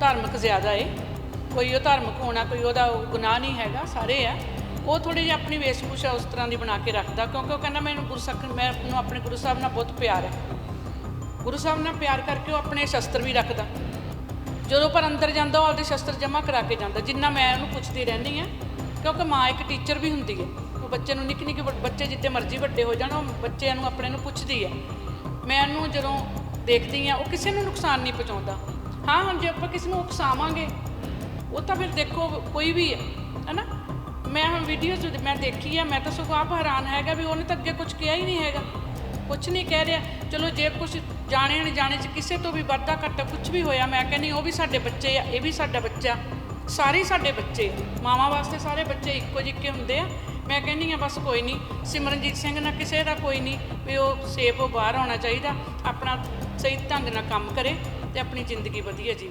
ਧਾਰਮਿਕ ਜ਼ਿਆਦਾ ਏ। ਕੋਈ ਉਹ ਧਾਰਮਿਕ ਹੋਣਾ, ਕੋਈ ਉਹਦਾ ਗੁਨਾਹ ਨਹੀਂ ਹੈਗਾ, ਸਾਰੇ ਆ। ਉਹ ਥੋੜੀ ਜਿਹੀ ਆਪਣੀ ਵੇਸ਼ਭੂਸ਼ਾ ਉਸ ਤਰ੍ਹਾਂ ਦੀ ਬਣਾ ਕੇ ਰੱਖਦਾ, ਕਿਉਂਕਿ ਉਹ ਕਹਿੰਦਾ ਮੈਨੂੰ ਗੁਰੂ ਮੈਂ ਨੂੰ ਆਪਣੇ ਗੁਰੂ ਸਾਹਿਬ ਨਾਲ ਬਹੁਤ ਪਿਆਰ ਹੈ ਗੁਰੂ ਸਾਹਿਬ ਨਾਲ ਪਿਆਰ ਕਰਕੇ ਉਹ ਆਪਣੇ ਸ਼ਸਤਰ ਵੀ ਰੱਖਦਾ। ਜਦੋਂ ਪਰ ਅੰਦਰ ਜਾਂਦਾ, ਉਹ ਆਪਦੇ ਸ਼ਸਤਰ ਜਮ੍ਹਾਂ ਕਰਾ ਕੇ ਜਾਂਦਾ, ਜਿੰਨਾ ਮੈਂ ਉਹਨੂੰ ਪੁੱਛਦੀ ਰਹਿੰਦੀ ਆ, ਕਿਉਂਕਿ ਮਾਂ ਇੱਕ ਟੀਚਰ ਵੀ ਹੁੰਦੀ ਹੈ ਉਹ ਬੱਚੇ ਨੂੰ ਨਿੱਕੇ ਨਿੱਕੇ ਬੱਚੇ ਜਿੱਤੇ ਮਰਜ਼ੀ ਵੱਡੇ ਹੋ ਜਾਣ, ਉਹ ਬੱਚਿਆਂ ਨੂੰ ਆਪਣੇ ਨੂੰ ਪੁੱਛਦੀ ਹੈ ਮੈਂ ਉਹਨੂੰ ਜਦੋਂ ਦੇਖਦੀ ਆ, ਉਹ ਕਿਸੇ ਨੂੰ ਨੁਕਸਾਨ ਨਹੀਂ ਪਹੁੰਚਾਉਂਦਾ। ਹਾਂ ਹੁਣ ਜੇ ਆਪਾਂ ਕਿਸੇ ਨੂੰ ਉਕਸਾਵਾਂਗੇ, ਉਹ ਤਾਂ ਫਿਰ ਦੇਖੋ ਕੋਈ ਵੀ ਹੈ, ਹੈਨਾ? ਮੈਂ ਹੁਣ ਵੀਡੀਓਜ਼ ਮੈਂ ਦੇਖੀ ਆ, ਮੈਂ ਤਾਂ ਸਗੋਂ ਆਪ ਹੈਰਾਨ ਹੈਗਾ ਵੀ ਉਹਨੇ ਤਾਂ ਅੱਗੇ ਕੁਝ ਕਿਹਾ ਹੀ ਨਹੀਂ ਹੈਗਾ। ਕੁਝ ਨਹੀਂ ਕਹਿ ਰਿਹਾ। ਚਲੋ, ਜੇ ਕੁਝ ਜਾਣੇ ਅਣਜਾਣੇ ਚ ਕਿਸੇ ਤੋਂ ਵੀ ਵਾਧਾ ਘਾਟਾ ਕੁਝ ਵੀ ਹੋਇਆ, ਮੈਂ ਕਹਿੰਦੀ ਉਹ ਵੀ ਸਾਡੇ ਬੱਚੇ ਆ, ਇਹ ਵੀ ਸਾਡਾ ਬੱਚਾ। ਸਾਰੇ ਹੀ ਸਾਡੇ ਬੱਚੇ ਆ। ਮਾਵਾਂ ਵਾਸਤੇ ਸਾਰੇ ਬੱਚੇ ਇੱਕੋ ਜਿੱਕੇ ਹੁੰਦੇ ਆ। ਮੈਂ ਕਹਿੰਦੀ ਆ, ਬਸ ਕੋਈ ਨਹੀਂ, ਸਿਮਰਨਜੀਤ ਸਿੰਘ ਨਾਲ ਕਿਸੇ ਦਾ ਕੋਈ ਨਹੀਂ, ਵੀ ਉਹ ਸੇਫ ਬਾਹਰ ਆਉਣਾ ਚਾਹੀਦਾ। ਆਪਣਾ ਸਹੀ ਢੰਗ ਨਾਲ ਕੰਮ ਕਰੇ। ਤੇ ਆਪਣੀ ਜ਼ਿੰਦਗੀ ਵਧੀਆ ਜੀ